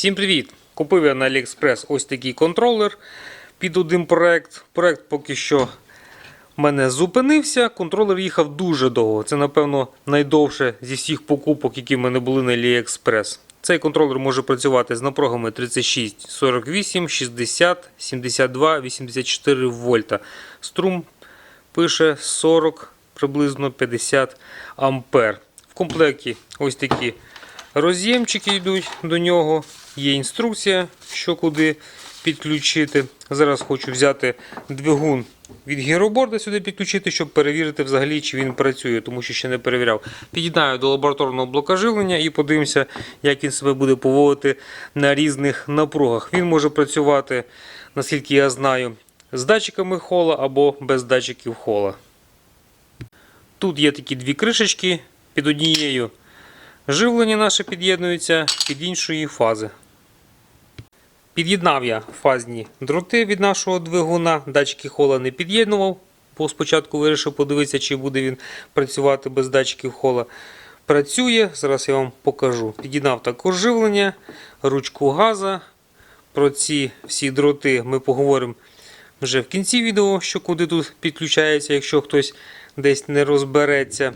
Всім привіт! Купив я на AliExpress ось такий контролер під один проект. Проект поки що в мене зупинився. Контролер їхав дуже довго. Це, напевно, найдовше зі всіх покупок, які в мене були на AliExpress. Цей контролер може працювати з напругами 36, 48, 60, 72, 84 вольта. Струм пише 40, приблизно 50 ампер. В комплекті ось такі роз'ємчики йдуть до нього. Є інструкція, що куди підключити. Зараз хочу взяти двигун від гіроборда сюди підключити, щоб перевірити взагалі, чи він працює, тому що ще не перевіряв. Під'єднаю до лабораторного блока живлення і подивимося, як він себе буде поводити на різних напругах. Він може працювати, наскільки я знаю, з датчиками хола або без датчиків хола. Тут є такі дві кришечки під однією. Живлення наше під'єднується під іншої фази. Під'єднав я фазні дроти від нашого двигуна, датчики хола не під'єднував, бо спочатку вирішив подивитися, чи буде він працювати без датчиків хола. Працює, зараз я вам покажу. Під'єднав також живлення, ручку газа. Про ці всі дроти ми поговоримо вже в кінці відео, що куди тут підключається, якщо хтось десь не розбереться.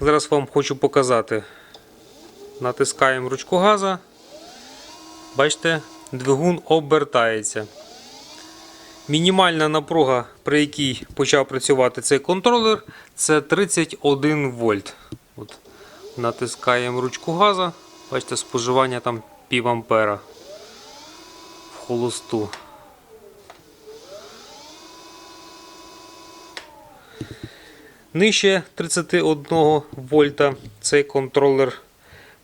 Зараз вам хочу показати. Натискаємо ручку газа. Бачите, двигун обертається. Мінімальна напруга, при якій почав працювати цей контролер, це 31 вольт. От, натискаємо ручку газа. Бачите, споживання там пів ампера в холосту. Нижче 31 вольта цей контролер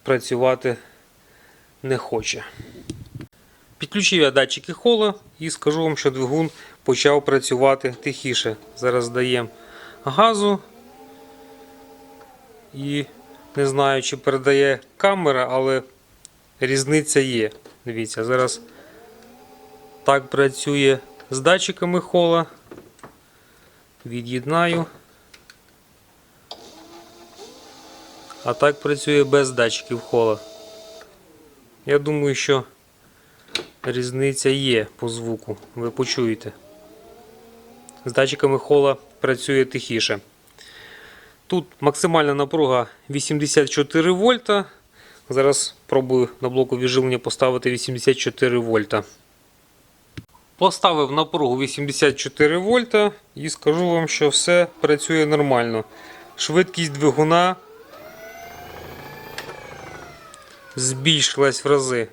працювати не хоче. Підключив я датчики хола і скажу вам, що двигун почав працювати тихіше. Зараз даємо газу. І не знаю, чи передає камера, але різниця є. Дивіться, зараз так працює з датчиками хола. Від'єднаю. А так працює без датчиків хола. Я думаю, що різниця є по звуку. Ви почуєте. З датчиками хола працює тихіше. Тут максимальна напруга 84 вольта. Зараз пробую на блоку відживлення поставити 84 вольта. Поставив напругу 84 вольта і скажу вам, що все працює нормально. Швидкість двигуна збільшилась в рази.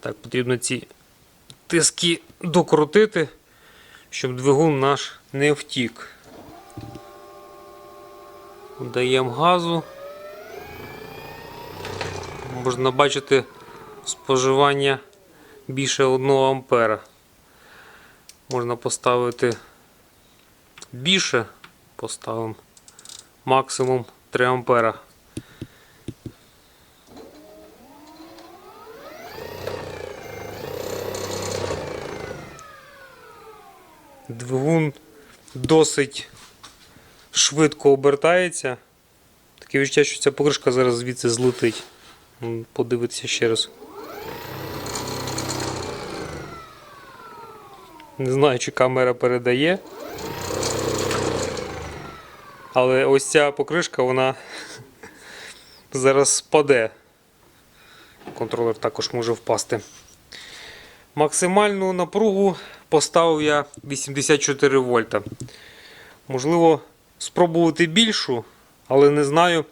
Так, потрібно ці тиски докрутити, щоб двигун наш не втік. Даємо газу. Можна бачити споживання більше 1 ампера. Можна поставити більше, поставимо максимум 3 ампера. Двигун досить швидко обертається. Таке відчуття, що ця покришка зараз звідси злетить. Подивитися ще раз. Не знаю, чи камера передає. Але ось ця покришка, вона зараз спаде. Контролер також може впасти. Максимальну напругу поставив я 84 вольта. Можливо, спробувати більшу, але не знаю,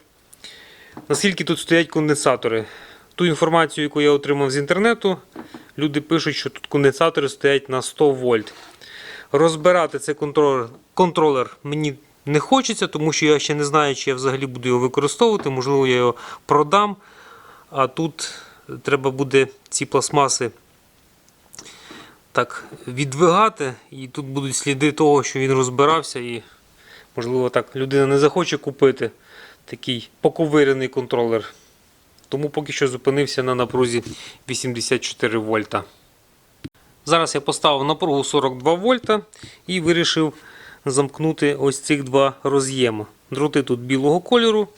наскільки тут стоять конденсатори. Ту інформацію, яку я отримав з інтернету, люди пишуть, що тут конденсатори стоять на 100 вольт. Розбирати цей контролер, контролер мені не хочеться, тому що я ще не знаю, чи я взагалі буду його використовувати. Можливо, я його продам. А тут треба буде ці пластмаси так віддвигати, і тут будуть сліди того, що він розбирався, і, можливо, так людина не захоче купити такий поковирений контролер. Тому поки що зупинився на напрузі 84 вольта. Зараз я поставив напругу 42 вольта і вирішив замкнути ось цих два роз'єми. Дроти тут білого кольору.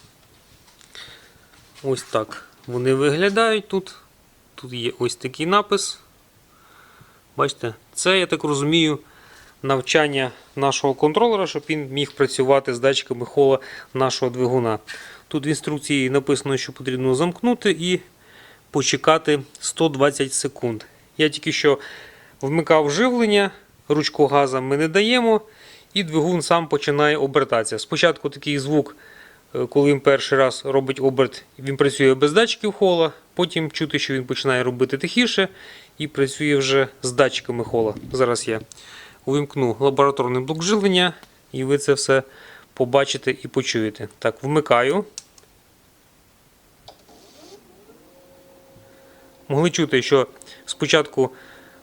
Ось так вони виглядають тут. Тут є ось такий напис. Бачите, це, я так розумію, навчання нашого контролера, щоб він міг працювати з датчиками хола нашого двигуна. Тут в інструкції написано, що потрібно замкнути і почекати 120 секунд. Я тільки що вмикав живлення, ручку газа ми не даємо, і двигун сам починає обертатися. Спочатку такий звук, е, коли він перший раз робить оберт, він працює без датчиків хола, потім чути, що він починає робити тихіше і працює вже з датчиками хола. Зараз я увімкну лабораторний блок живлення, і ви це все побачите і почуєте. Так, вмикаю. Могли чути, що спочатку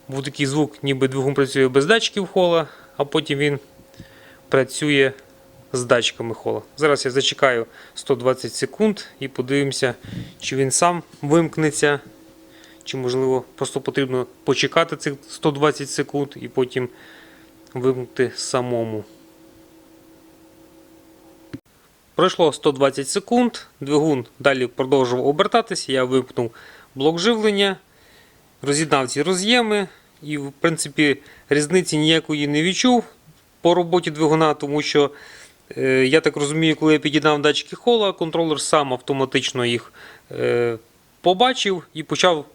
був такий звук, ніби двигун працює без датчиків хола, а потім він працює з датчиками хола. Зараз я зачекаю 120 секунд і подивимося, чи він сам вимкнеться, чи можливо просто потрібно почекати цих 120 секунд і потім вимкнути самому. Пройшло 120 секунд, двигун далі продовжував обертатися, я вимкнув блок живлення, роз'єднав ці роз'єми і, в принципі, різниці ніякої не відчув по роботі двигуна, тому що, я так розумію, коли я під'єднав датчики хола, контролер сам автоматично їх е, побачив і почав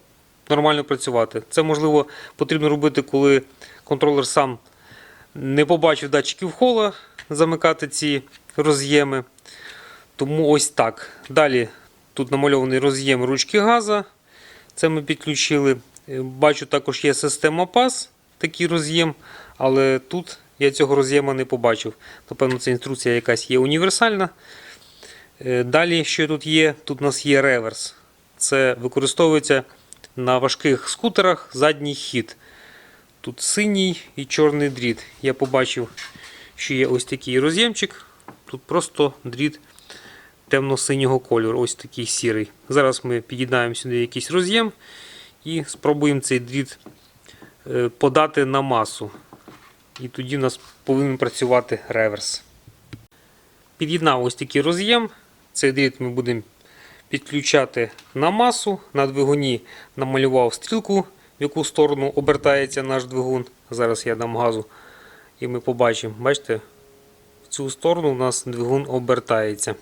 нормально працювати. Це, можливо, потрібно робити, коли контролер сам не побачив датчиків хола, замикати ці роз'єми. Тому ось так. Далі тут намальований роз'єм ручки газа. Це ми підключили. Е, Бачу, також є система PAS, такий роз'єм, але тут я цього роз'єма не побачив. Напевно, це інструкція якась є універсальна. Е, Далі, що тут є? Тут у нас є реверс. Це використовується на важких скутерах задній хід. Тут синій і чорний дріт. Я побачив, що є ось такий роз'ємчик. Тут просто дріт темно-синього кольору, ось такий сірий. Зараз ми під'єднаємо сюди якийсь роз'єм і спробуємо цей дріт е, подати на масу. І тоді у нас повинен працювати реверс. Під'єднав ось такий роз'єм. Цей дріт ми будемо підключати на масу. На двигуні намалював стрілку, в яку сторону обертається наш двигун. Зараз я дам газу і ми побачимо. Бачите, в цю сторону у нас двигун обертається.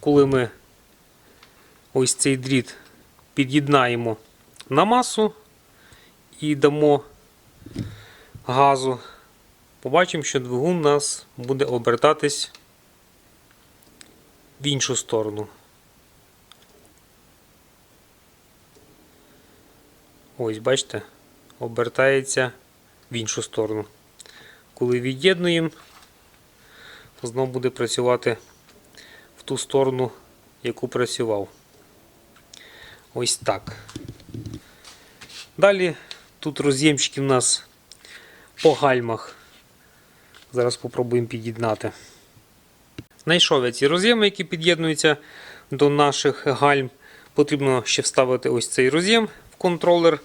Коли ми ось цей дріт під'єднаємо на масу і дамо газу, побачимо, що двигун у нас буде обертатись в іншу сторону. Ось, бачите, обертається в іншу сторону. Коли від'єднуємо, знову буде працювати в ту сторону, яку працював. Ось так. Далі тут роз'ємчики в нас по гальмах. Зараз спробуємо під'єднати. Знайшов я ці роз'єми, які під'єднуються до наших гальм. Потрібно ще вставити ось цей роз'єм в контролер.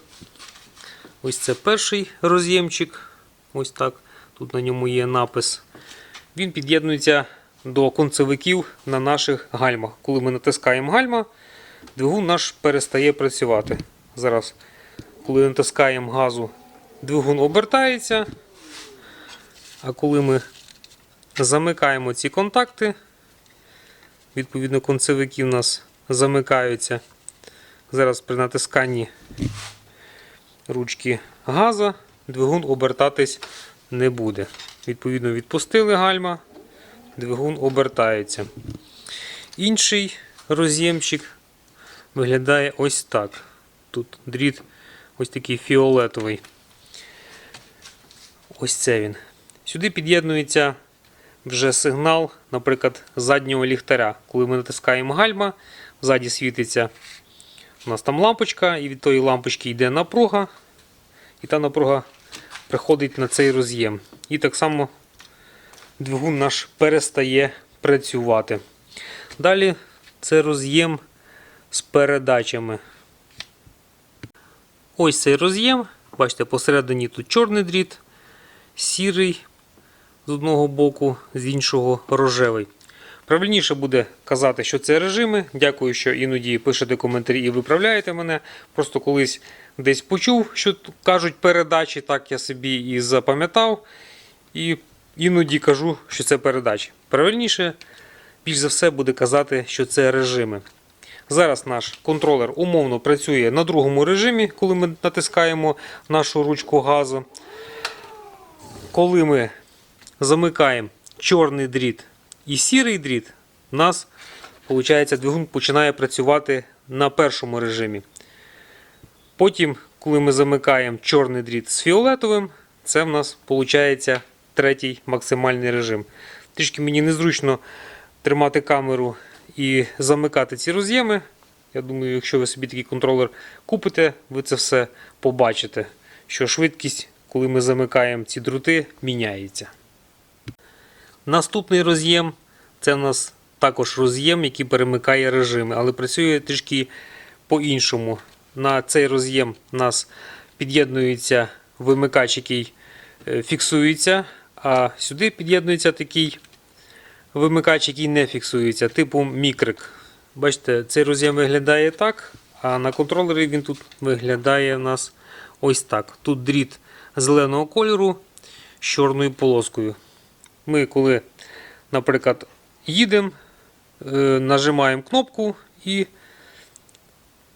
Ось це перший роз'ємчик. Ось так. Тут на ньому є напис. Він під'єднується до концевиків на наших гальмах. Коли ми натискаємо гальма, двигун наш перестає працювати. Зараз, коли натискаємо газу, двигун обертається. А коли ми замикаємо ці контакти, відповідно, концевики у нас замикаються. Зараз при натисканні ручки газа двигун обертатись не буде. Відповідно, відпустили гальма, двигун обертається. Інший роз'ємчик виглядає ось так. Тут дріт ось такий фіолетовий. Ось це він. Сюди під'єднується вже сигнал, наприклад, заднього ліхтаря. Коли ми натискаємо гальма, ззаді світиться у нас там лампочка, і від тої лампочки йде напруга, і та напруга приходить на цей роз'єм. І так само двигун наш перестає працювати. Далі це роз'єм з передачами. Ось цей роз'єм. Бачите, посередині тут чорний дріт, сірий з одного боку, з іншого рожевий. Правильніше буде казати, що це режими. Дякую, що іноді пишете коментарі і виправляєте мене. Просто колись десь почув, що кажуть передачі, так я собі і запам'ятав. І іноді кажу, що це передачі. Правильніше, більш за все, буде казати, що це режими. Зараз наш контролер умовно працює на другому режимі, коли ми натискаємо нашу ручку газу. Коли ми замикаємо чорний дріт і сірий дріт, у нас виходить, двигун починає працювати на першому режимі. Потім, коли ми замикаємо чорний дріт з фіолетовим, це в нас виходить третій максимальний режим. Трішки мені незручно тримати камеру і замикати ці роз'єми. Я думаю, якщо ви собі такий контролер купите, ви це все побачите, що швидкість, коли ми замикаємо ці дроти, міняється. Наступний роз'єм це у нас також роз'єм, який перемикає режими, але працює трішки по-іншому. На цей роз'єм у нас під'єднується вимикач, який е, фіксується, а сюди під'єднується такий вимикач, який не фіксується, типу мікрик. Бачите, цей роз'єм виглядає так, а на контролері він тут виглядає у нас ось так. Тут дріт зеленого кольору з чорною полоскою. Ми, коли, наприклад, їдемо, е, нажимаємо кнопку і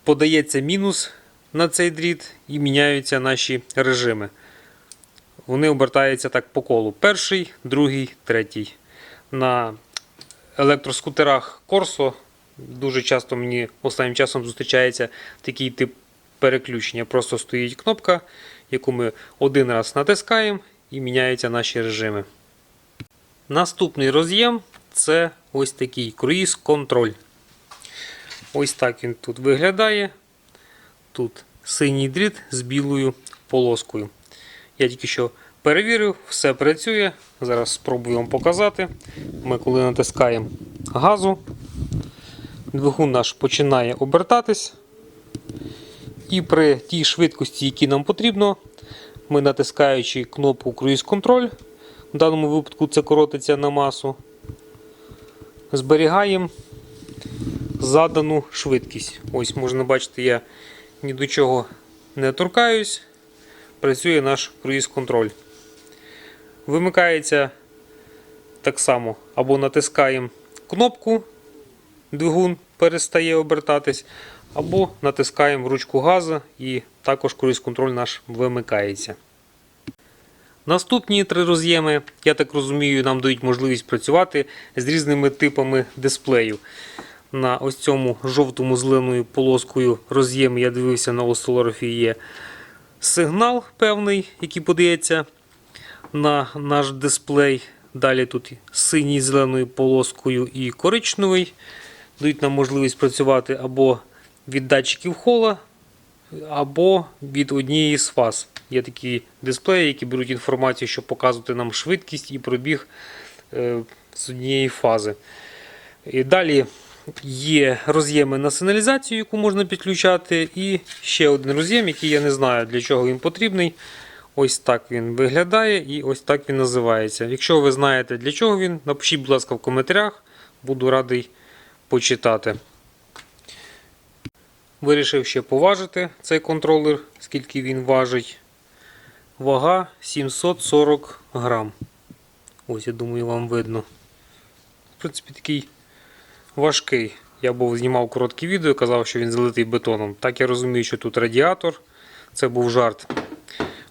подається мінус на цей дріт і міняються наші режими. Вони обертаються так по колу. Перший, другий, третій. На електроскутерах Corso дуже часто мені останнім часом зустрічається такий тип переключення. Просто стоїть кнопка, яку ми один раз натискаємо і міняються наші режими. Наступний роз'єм це ось такий круїз контроль. Ось так він тут виглядає. Тут синій дріт з білою полоскою. Я тільки що перевірив, все працює. Зараз спробую вам показати. Ми коли натискаємо газу, двигун наш починає обертатись. І при тій швидкості, якій нам потрібно, ми натискаючи кнопку Cruise Control, в даному випадку це коротиться на масу, зберігаємо задану швидкість. Ось можна бачити, я ні до чого не торкаюсь. Працює наш круїз контроль. Вимикається так само, або натискаємо кнопку, двигун перестає обертатись, або натискаємо ручку газу і також круїз контроль наш вимикається. Наступні три роз'єми, я так розумію, нам дають можливість працювати з різними типами дисплеїв. На ось цьому жовтому зеленою полоскою роз'ємі я дивився на осцилографії є сигнал певний, який подається на наш дисплей. Далі тут синій зеленою полоскою і коричневий. Дають нам можливість працювати або від датчиків хола, або від однієї з фаз. Є такі дисплеї, які беруть інформацію, щоб показувати нам швидкість і пробіг е, з однієї фази. І далі є роз'єми на сигналізацію, яку можна підключати, і ще один роз'єм, який я не знаю, для чого він потрібний. Ось так він виглядає і ось так він називається. Якщо ви знаєте, для чого він, напишіть, будь ласка, в коментарях, буду радий почитати. Вирішив ще поважити цей контролер, скільки він важить. Вага 740 грам. Ось, я думаю, вам видно. В принципі, такий важкий. Я був знімав коротке відео, казав, що він залитий бетоном. Так я розумію, що тут радіатор. Це був жарт.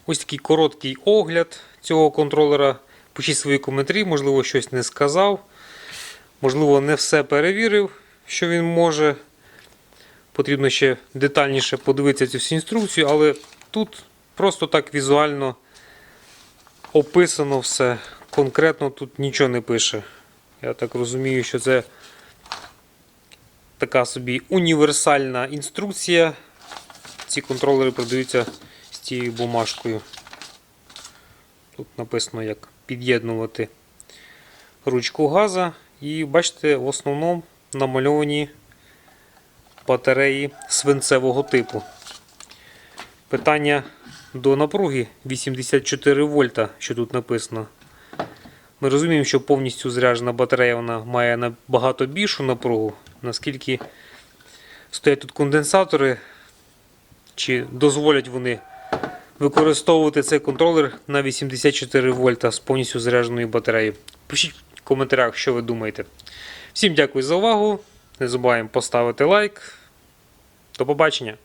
Ось такий короткий огляд цього контролера. Пишіть свої коментарі, можливо, щось не сказав. Можливо, не все перевірив, що він може. Потрібно ще детальніше подивитися цю всю інструкцію, але тут просто так візуально описано все. Конкретно тут нічого не пише. Я так розумію, що це така собі універсальна інструкція. Ці контролери продаються з цією бумажкою. Тут написано, як під'єднувати ручку газа. І бачите, в основному намальовані батареї свинцевого типу. Питання до напруги 84 вольта, що тут написано. Ми розуміємо, що повністю заряджена батарея вона має набагато більшу напругу. Наскільки стоять тут конденсатори, чи дозволять вони використовувати цей контролер на 84 вольта з повністю зарядженою батареєю. Пишіть в коментарях, що ви думаєте. Всім дякую за увагу. Не забуваємо поставити лайк. До побачення!